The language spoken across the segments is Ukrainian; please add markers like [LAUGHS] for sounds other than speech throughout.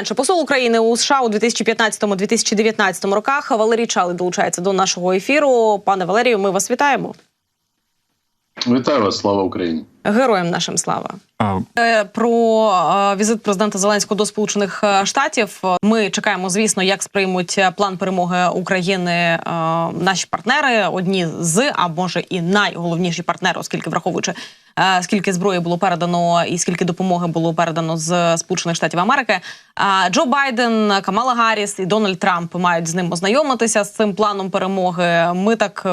менше, посол України у США у 2015-2019 роках Валерій Чалий долучається до нашого ефіру. Пане Валерію, ми вас вітаємо. Вітаю вас, слава Україні. Героям нашим слава. А, Е, Про е, візит президента Зеленського до Сполучених е, Штатів ми чекаємо, звісно, як сприймуть план перемоги України наші партнери, одні з, а може і найголовніші партнери, оскільки враховуючи скільки зброї було передано і скільки допомоги було передано з Сполучених Штатів Америки. А Джо Байден, Камала Гарріс і Дональд Трамп мають з ним ознайомитися з цим планом перемоги. Ми так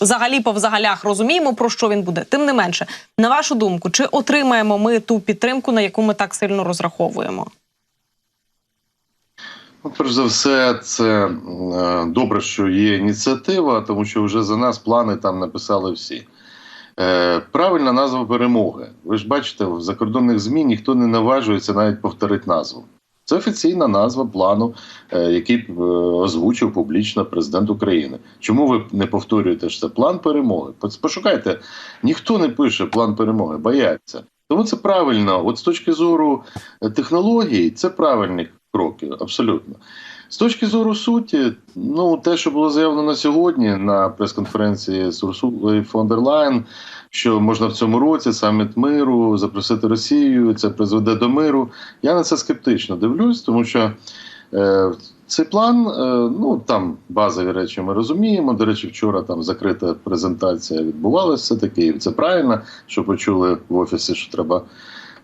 взагалі по взагалях розуміємо про що він буде. Тим не менше, на вашу думку, чи отримаємо ми ту підтримку, на яку ми так сильно розраховуємо? Ну, перш за все, це е, добре, що є ініціатива, тому що вже за нас плани там написали всі. Е, правильна назва перемоги. Ви ж бачите, в закордонних ЗМІ ніхто не наважується навіть повторити назву. Це офіційна назва плану, е, який е, озвучив публічно президент України. Чому ви не повторюєте що це план перемоги? Пошукайте, ніхто не пише план перемоги, бояться. Тому це правильно. От з точки зору технології, технологій, це правильні кроки, абсолютно. З точки зору суті, ну те, що було заявлено на сьогодні на прес-конференції з Урсулою фон дер Лайн, що можна в цьому році саміт миру запросити Росію, це призведе до миру. Я на це скептично дивлюсь, тому що е, цей план, е, ну там базові речі ми розуміємо. До речі, вчора там закрита презентація відбувалася все таки, і це правильно, що почули в офісі, що треба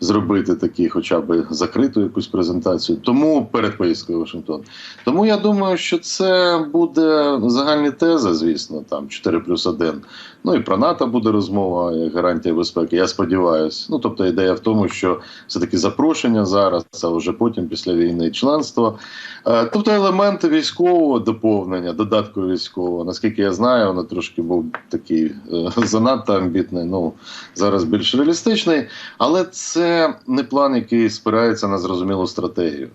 зробити такі, хоча б закриту якусь презентацію. Тому перед поїздкою в Вашингтон. Тому я думаю, що це буде загальні тези, звісно, там 4 плюс 1. Ну і про НАТО буде розмова як гарантія безпеки. Я сподіваюся. Ну тобто ідея в тому, що все таки запрошення зараз, а вже потім після війни членство. Е, Тобто елементи військового доповнення, додатку військового. Наскільки я знаю, воно трошки був такий е, занадто амбітний. Ну зараз більш реалістичний, але це не план, який спирається на зрозумілу стратегію.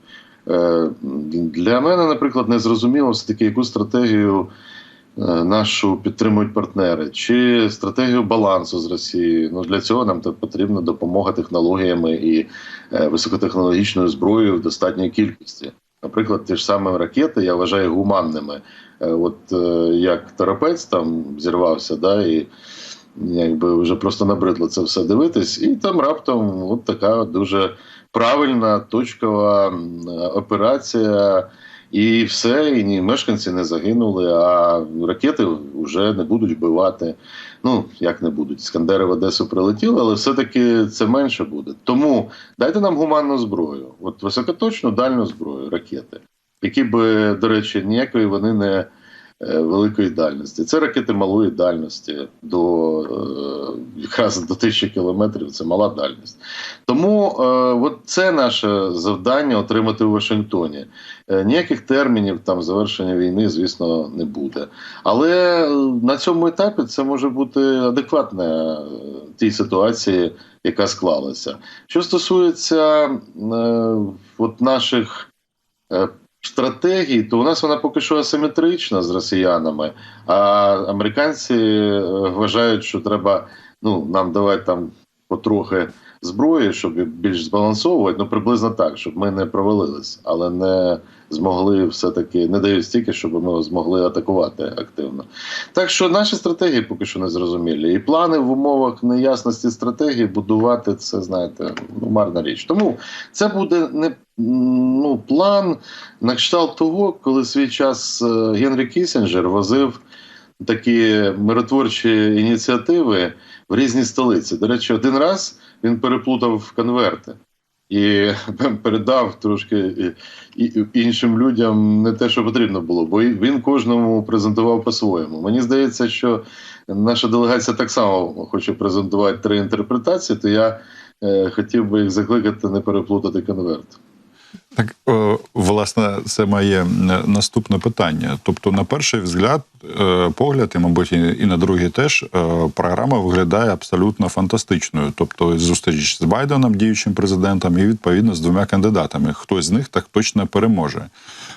Е, Для мене, наприклад, не зрозуміло все таки, яку стратегію нашу підтримують партнери, чи стратегію балансу з Росією. Ну для цього нам потрібна допомога технологіями і е, високотехнологічною зброєю в достатній кількості. Наприклад, ті ж самі ракети я вважаю гуманними. Е, От е, як терапець там зірвався, да, і якби вже просто набридло це все дивитись, і там раптом от така дуже правильна точкова операція. І все, і ні мешканці не загинули, а ракети вже не будуть вбивати. Ну як не будуть. Іскандери в Одесу прилетіли, але все-таки це менше буде. Тому дайте нам гуманну зброю, от високоточну дальню зброю, ракети, які би, до речі, ніякої вони не великої дальності. Це ракети малої дальності до е, якраз до тисячі кілометрів. Це мала дальність. Тому е, от це наше завдання отримати в Вашингтоні. Е, Ніяких термінів там завершення війни, звісно, не буде. Але е, на цьому етапі це може бути адекватне е, тій ситуації, яка склалася. Що стосується е, от наших стратегій, то у нас вона поки що асиметрична з росіянами, а американці е, вважають, що треба ну, нам давати там потрохи зброї, щоб більш збалансовувати, ну приблизно так, щоб ми не провалились, але не змогли все-таки не дають стільки, щоб ми змогли атакувати активно. Так що наші стратегії поки що не зрозумілі. І плани в умовах неясності стратегії будувати це, знаєте, ну, марна річ. Тому це буде не ну, план на кшталт того, коли свій час е, Генрі Кісінджер возив такі миротворчі ініціативи в різні столиці. До речі, один раз він переплутав конверти. І [LAUGHS] передав трошки і- іншим людям не те, що потрібно було, бо він кожному презентував по-своєму. Мені здається, що наша делегація так само хоче презентувати три інтерпретації, то я е, хотів би їх закликати не переплутати конверт. Так, е, власне, це моє е, наступне питання. Тобто, на перший взгляд, е, погляд, і, мабуть, і на другий теж, програма виглядає абсолютно фантастичною. Тобто, зустріч з Байденом, діючим президентом, і відповідно з двома кандидатами. Хтось з них так точно переможе.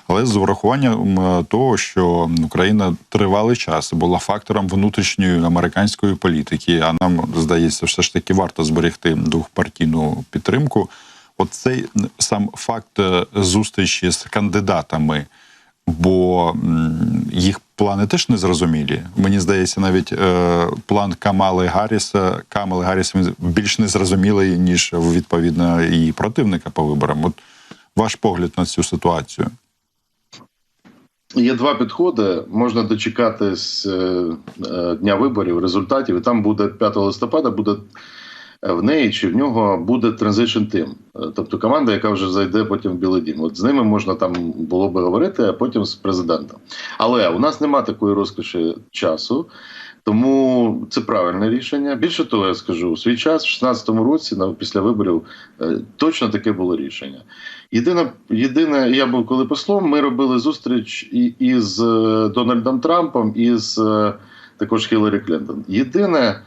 Але з урахуванням того, що Україна тривалий час була фактором внутрішньої американської політики, а нам здається, все ж таки варто зберегти двохпартійну підтримку. Оцей сам факт е, зустрічі з кандидатами, бо їх плани теж не зрозумілі. Мені здається, навіть е, план Камали Гарріса, Камали Гарріс він більш незрозумілий, ніж відповідно її противника по виборам. От ваш погляд на цю ситуацію. Є два підходи. Можна дочекатись е, е, дня виборів, результатів, і там буде 5 листопада, буде в неї чи в нього буде transition team, Е, тобто команда, яка вже зайде потім в Білий Дім. От з ними можна там було би говорити, а потім з президентом. Але у нас нема такої розкоші часу. Тому це правильне рішення. Більше того, я скажу, у свій час, в 16-му році, після виборів, е, точно таке було рішення. Єдине, єдине, я був коли послом, ми робили зустріч із е, Дональдом Трампом, і з також Хіларі Клінтон. Єдине,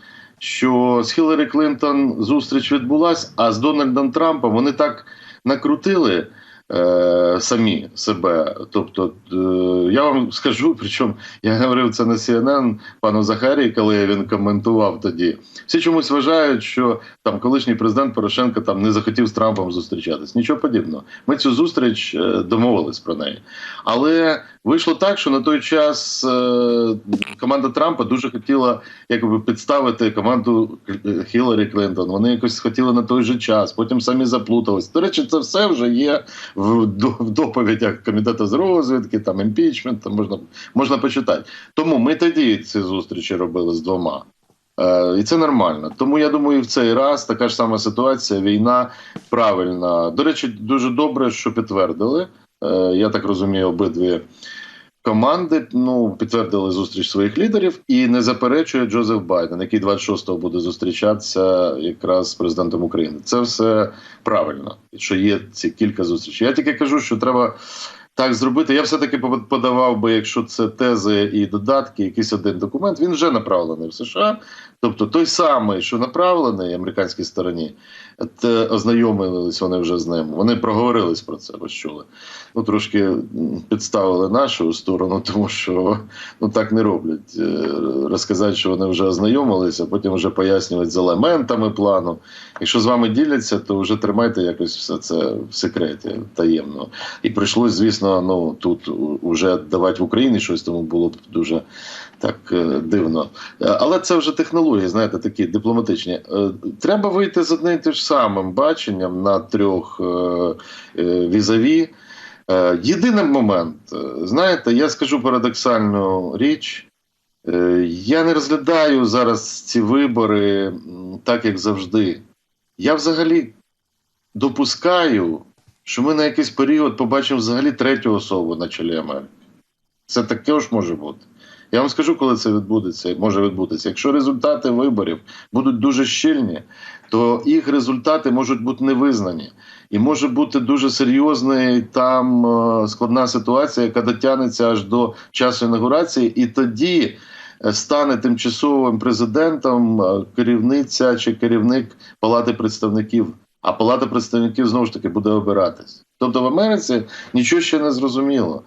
що з Хіларі Клинтон зустріч відбулась, а з Дональдом Трампом вони так накрутили. Е, Самі себе, тобто е, я вам скажу, причому я говорив це на CNN пану Захарії, коли він коментував тоді. Всі чомусь вважають, що там колишній президент Порошенко там не захотів з Трампом зустрічатись. Нічого подібного. Ми цю зустріч е, домовились про неї. Але вийшло так, що на той час команда Трампа дуже хотіла якби підставити команду Хіларі Клінтон. Вони якось хотіли на той же час, потім самі заплутались. До речі, це все вже є в, доповідях комітету з розвідки, там імпічмент, там можна, можна почитати. Тому ми тоді ці зустрічі робили з двома. Е, і це нормально. Тому я думаю, в цей раз така ж сама ситуація, війна правильна. До речі, дуже добре, що підтвердили. Е, я так розумію, обидві команди ну, підтвердили зустріч своїх лідерів і не заперечує Джозеф Байден, який 26-го буде зустрічатися якраз з президентом України. Це все правильно, що є ці кілька зустрічей. Я тільки кажу, що треба. Так зробити. Я все-таки подавав би, якщо це тези і додатки, якийсь один документ, він вже направлений в США. Тобто той самий, що направлений американській стороні, те ознайомились вони вже з ним. Вони проговорились про це, ви ж чули. Ну трошки підставили нашу сторону, [LAUGHS] тому що ну так не роблять. Е, Розказати, що вони вже ознайомилися, потім вже пояснювати з елементами плану. Якщо з вами діляться, то вже тримайте якось все це в секреті таємно. І прийшлось, звісно, ну тут вже давати в Україні щось, тому було б дуже так е, дивно. Е, Але це вже технології, знаєте, такі дипломатичні. Е, Треба вийти з одним і тим самим баченням на трьох візаві. Єдиний момент, знаєте, я скажу парадоксальну річ. Я не розглядаю зараз ці вибори так, як завжди. Я взагалі допускаю, що ми на якийсь період побачимо взагалі третю особу на чолі Америки. Це таке ж може бути. Я вам скажу, коли це відбудеться, може відбутися. Якщо результати виборів будуть дуже щільні, то їх результати можуть бути невизнані. І може бути дуже серйозна там е, складна ситуація, яка дотягнеться аж до часу інаугурації, і тоді е, стане тимчасовим президентом е, керівниця чи керівник Палати представників. А Палата представників знову ж таки буде обиратись. Тобто в Америці нічого ще не зрозуміло.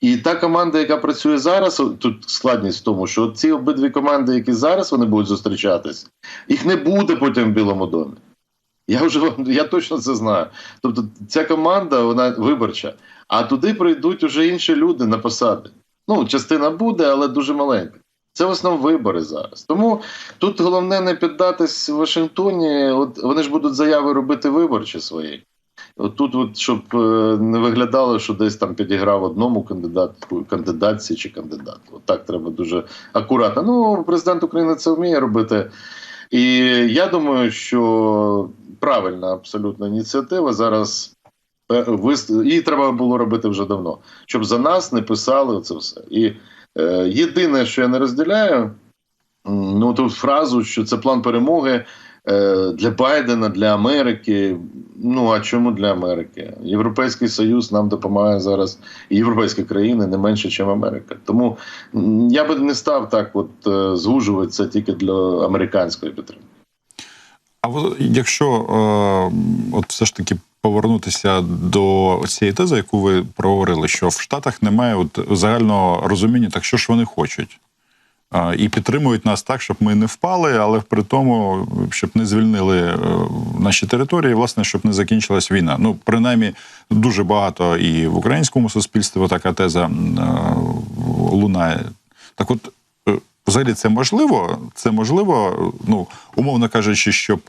І та команда, яка працює зараз, тут складність в тому, що ці обидві команди, які зараз вони будуть зустрічатись, їх не буде потім в Білому домі. Я вже [LAUGHS] я точно це знаю. Тобто, ця команда вона виборча, а туди прийдуть уже інші люди на посади. Ну, частина буде, але дуже маленька. Це в основному вибори зараз. Тому тут головне не піддатись Вашингтоні. От вони ж будуть заяви робити виборчі свої. Тут, от, щоб е, не виглядало, що десь там підіграв одному кандидату, кандидатці чи кандидату. От так треба дуже акуратно. Ну, президент України це вміє робити. І я думаю, що правильна абсолютно ініціатива зараз. е, Її треба було робити вже давно, щоб за нас не писали це все. І е, єдине, що я не розділяю, ну ту фразу, що це план перемоги для Байдена, для Америки. Ну а чому для Америки? Європейський Союз нам допомагає зараз, і європейські країни не менше, ніж Америка. Тому я би не став так, от е, звужувати це тільки для американської підтримки. А якщо е, от все ж таки повернутися до цієї тези, яку ви проговорили, що в Штатах немає от загального розуміння, так що ж вони хочуть. І підтримують нас так, щоб ми не впали, але при тому, щоб не звільнили е, наші території, власне, щоб не закінчилась війна. Ну, принаймні, дуже багато і в українському суспільстві така теза е, лунає. Так, от. е, Взагалі, це можливо. Це можливо, ну умовно кажучи, щоб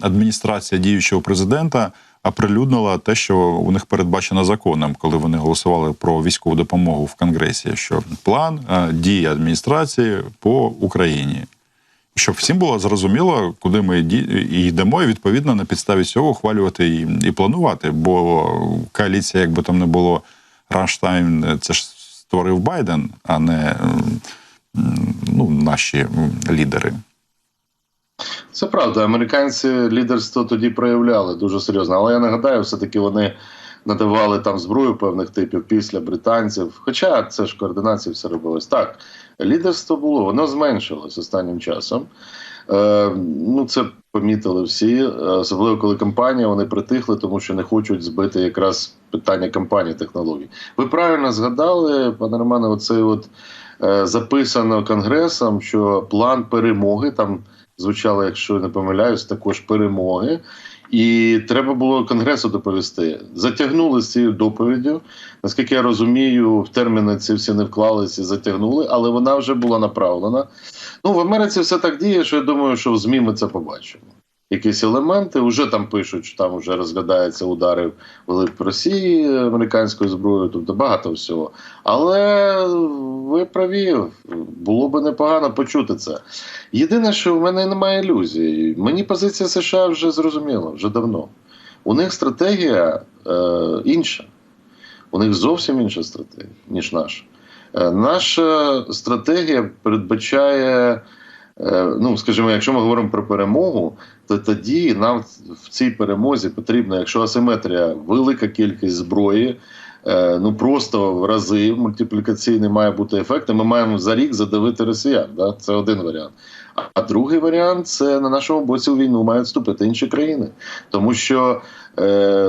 адміністрація діючого президента оприлюднила те, що у них передбачено законом, коли вони голосували про військову допомогу в Конгресі. Що план е, дії адміністрації по Україні, щоб всім було зрозуміло, куди ми йдемо, і відповідно на підставі цього ухвалювати і, і планувати. Бо коаліція, як би там не було, Рамштайн, це ж створив Байден, а не ну, наші лідери. Це правда. Американці лідерство тоді проявляли дуже серйозно. Але я нагадаю, все-таки вони надавали там зброю певних типів після британців. Хоча це ж координація все робилось. Так, лідерство було, воно зменшилось останнім часом. Е, ну, це помітили всі, е, особливо коли компанія вони притихли, тому що не хочуть збити якраз питання компанії технологій. Ви правильно згадали, пане Романе, оцей от е, записано конгресом, що план перемоги там звучало, якщо не помиляюсь, також перемоги. І треба було конгресу доповісти. Затягнули з цією доповіддю. Наскільки я розумію, в терміни ці всі не вклалися, затягнули, але вона вже була направлена. Ну в Америці все так діє, що я думаю, що в ЗМІ ми це побачимо. Якісь елементи вже там пишуть, що там вже розглядаються удари в Росії американською зброєю, тобто багато всього. Але ви праві, було би непогано почути це. Єдине, що в мене немає ілюзій. Мені позиція США вже зрозуміла, вже давно. У них стратегія е, інша. У них зовсім інша стратегія, ніж наша. Е, наша стратегія передбачає, ну скажімо, якщо ми говоримо про перемогу, то тоді нам в цій перемозі потрібна, якщо асиметрія, велика кількість зброї. е, Ну просто в рази мультиплікаційний має бути ефект. і Ми маємо за рік задавити росіян. Да? Це один варіант. А- другий варіант це на нашому боці війну мають вступити інші країни, тому що е,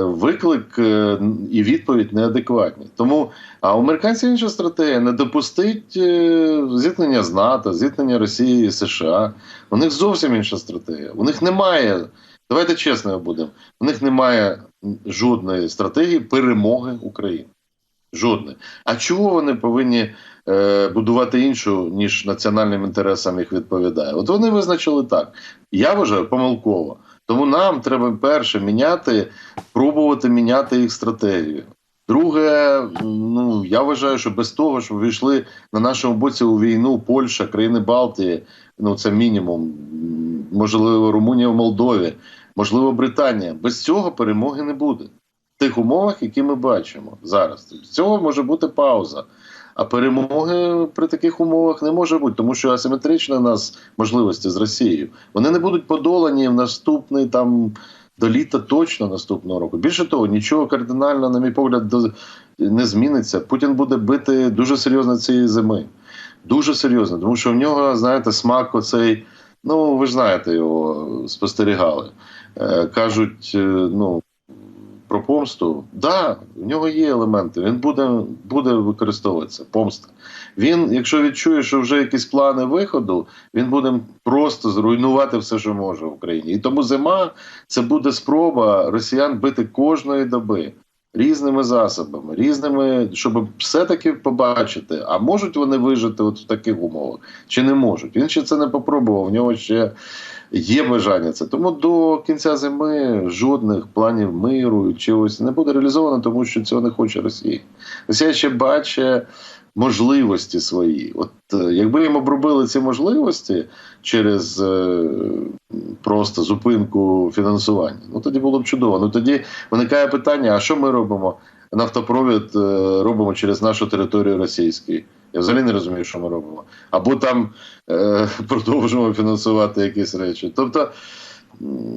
виклик е, і відповідь неадекватні. Тому а у американців інша стратегія не допустить е, зіткнення з НАТО, зіткнення Росії і США. У них зовсім інша стратегія. У них немає. Давайте чесно будемо. У них немає жодної стратегії перемоги України. Жодної. А чого вони повинні е, будувати іншу, ніж національним інтересам їх відповідає? От вони визначили так. Я вважаю помилково. Тому нам треба перше міняти, пробувати міняти їх стратегію. Друге, ну я вважаю, що без того, щоб війшли на нашому боці у війну Польща, країни Балтії, ну це мінімум, можливо, Румунія в Молдові, можливо, Британія. Без цього перемоги не буде. В тих умовах, які ми бачимо зараз. З цього може бути пауза. А перемоги при таких умовах не може бути, тому що асиметричні нас можливості з Росією. Вони не будуть подолані в наступний там до літа точно наступного року. Більше того, нічого кардинально, на мій погляд, не зміниться. Путін буде бити дуже серйозно цієї зими. Дуже серйозно, тому що в нього, знаєте, смак оцей. Ну, ви ж знаєте, його спостерігали. Е, кажуть, е, ну. Про помсту, да, в нього є елементи. Він буде, буде використовуватися. Помста. Він, якщо відчує, що вже якісь плани виходу, він буде просто зруйнувати все, що може в Україні. І тому зима це буде спроба росіян бити кожної доби різними засобами, різними, щоб все-таки побачити, а можуть вони вижити от в таких умовах, чи не можуть. Він ще це не попробував. В нього ще є бажання це. Тому до кінця зими жодних планів миру чи ось не буде реалізовано, тому що цього не хоче Росія. Росія ще бачить можливості свої. От е, якби їм обробили ці можливості через е, просто зупинку фінансування, ну тоді було б чудово. Ну тоді виникає питання: а що ми робимо? Нафтопровід е, робимо через нашу територію російської. Я взагалі не розумію, що ми робимо. Або там е, [LAUGHS] продовжуємо фінансувати якісь речі. Тобто,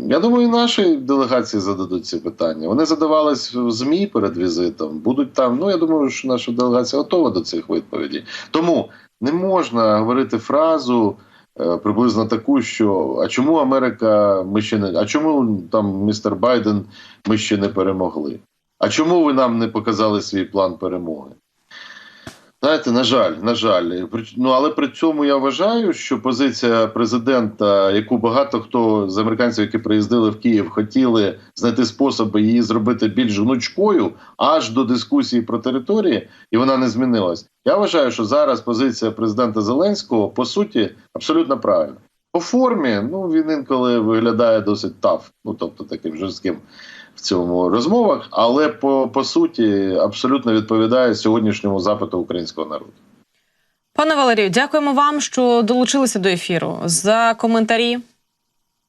я думаю, наші делегації зададуть ці питання. Вони задавались в ЗМІ перед візитом, будуть там. Ну, я думаю, що наша делегація готова до цих відповідей. Тому не можна говорити фразу. е, Приблизно таку, що а чому Америка ми ще не а чому там містер Байден ми ще не перемогли? А чому ви нам не показали свій план перемоги? Знаєте, на жаль, на жаль, ну але при цьому я вважаю, що позиція президента, яку багато хто з американців, які приїздили в Київ, хотіли знайти способи її зробити більш гнучкою, аж до дискусії про території, і вона не змінилась. Я вважаю, що зараз позиція президента Зеленського по суті абсолютно правильна. По формі, ну він інколи виглядає досить таф, ну тобто таким жорстким в цьому розмовах, але по, по суті абсолютно відповідає сьогоднішньому запиту українського народу. Пане Валерію, дякуємо вам, що долучилися до ефіру за коментарі.